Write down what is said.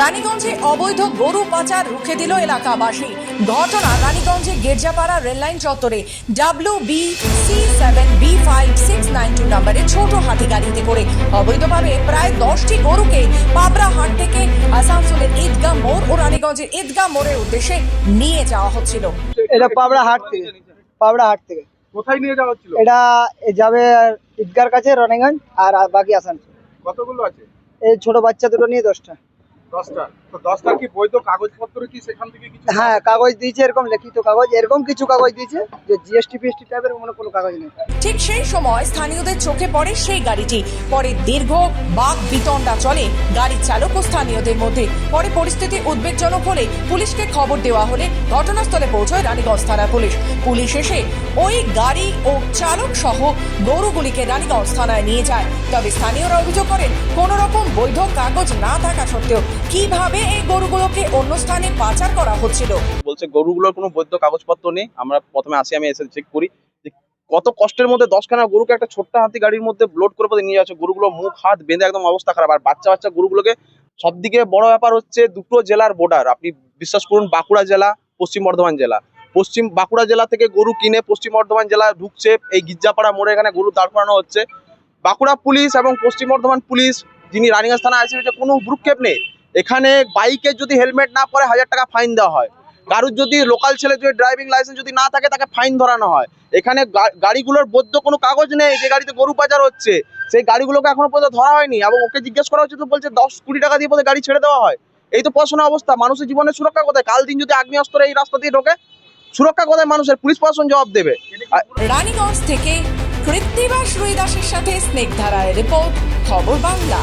রানীগঞ্জে অবৈধ গরু পাচার রুখে দিল এলাকাবাসী। ঘটনা রানীগঞ্জে গির্জাপাড়া রেললাইন চত্বরে W B C seven B five six nine two নম্বরে ছোট হাতি গাড়িতে করে। অবৈধভাবে প্রায় দশটি গরুকে পাবরা হাট থেকে আসানসোলের ঈদগাহ মোড় ও রানীগঞ্জের ঈদগাহ মোড়ের উদ্দেশ্যে নিয়ে যাওয়া হচ্ছিল। এটা পাবড়া হাট থেকে পাবড়া হাট থেকে। কোথায় নিয়ে যাওয়া হচ্ছিল? এটা এ যাবে ঈদগার কাছে রনিগঞ্জ আর বাকি আসানসোল। কতগুলো আছে? এই ছোট বাচ্চা দুটো নিয়ে দশটা। দশটা। তো দশটা কি বৈধ কাগজপত্র কি সেখান থেকে কিছু হ্যাঁ কাগজ দিয়েছে এরকম লিখিত কাগজ এরকম কিছু কাগজ দিয়েছে যে জিএসটি ফিএসটি টাইপের কোনো কোনো কাগজ নেই। ঠিক সেই সময় স্থানীয়দের চোখে পড়ে সেই গাড়িটি। পরে দীর্ঘ বাঘ বিতণ্ডা চলে গাড়ির চালক ও স্থানীয়দের মধ্যে। পরে পরিস্থিতি উদ্বেগজনক হলে পুলিশকে খবর দেওয়া হলে ঘটনাস্থলে পৌঁছয় রানীগঞ্জ থানার পুলিশ। পুলিশ এসে ওই গাড়ি ও চালক সহ গরুগুলিকে রানীগঞ্জ থানায় নিয়ে যায়। তবে স্থানীয়রা অভিযোগ করেন কোন রকম বৈধ কাগজ না থাকা সত্ত্বেও কীভাবে এই গরুগুলোকে অন্য স্থানে পাচার করা হচ্ছিল? বলছে গরুগুলোর কোনো বৈধ কাগজপত্র নেই। আমরা প্রথমে আসি, আমি এসে চেক করি কত কষ্টের মধ্যে দশখানা গরুকে একটা ছোট্ট হাতি গাড়ির মধ্যে লোড করে নিয়ে যাচ্ছে গরুগুলো মুখ, হাত বেঁধে একদম অবস্থা খারাপ। আর বাচ্চা বাচ্চা গরুগুলোকে সব দিকে বড় ব্যাপার হচ্ছে দুটো জেলার বর্ডার আপনি বিশ্বাস করুন, বাঁকুড়া জেলা, পশ্চিম বর্ধমান জেলা। পশ্চিম, বাঁকুড়া জেলা থেকে গরু কিনে পশ্চিম বর্ধমান জেলা ঢুকছে, এই গির্জাপাড়া মোড়ে এখানে গরু দাঁড় করানো হচ্ছে। বাঁকুড়া পুলিশ এবং পশ্চিম বর্ধমান পুলিশ, যিনি রানিগঞ্জ থানা আছে কোনো ভ্রুক্ষেপ নেই। এখানে বাইকে যদি হেলমেট না পরে হাজার টাকা ফাইন দেওয়া হয়। কারুর যদি লোকাল ছেলে যদি ড্রাইভিং লাইসেন্স যদি না থাকে, তাকে ফাইন ধরানো হয়। এখানে গাড়িগুলোর বৈধ কোনো কাগজ নেই যে গাড়িতে গরু পাচার হচ্ছে। সেই গাড়িগুলোকে এখনও পর্যন্ত ধরা হয়নি এবং ওকে জিজ্ঞেস করা হচ্ছে, তো বলছে দশ কুড়ি টাকা দিয়ে বোধহয় গাড়ি ছেড়ে দেওয়া হয়। এই তো পড়াশোনা অবস্থা, মানুষের জীবনের সুরক্ষা কোথায়? কাল দিন যদি আগ্নেয়াস্ত্র এই রাস্তা দিয়ে ঢোকে, সুরক্ষা কোথায় মানুষের? পুলিশ প্রশাসন জবাব দেবে। রানীগঞ্জ থেকে কৃত্তিবাস রুই দাসের সাথে স্নেকধারায় রিপোর্ট, খবর বাংলা।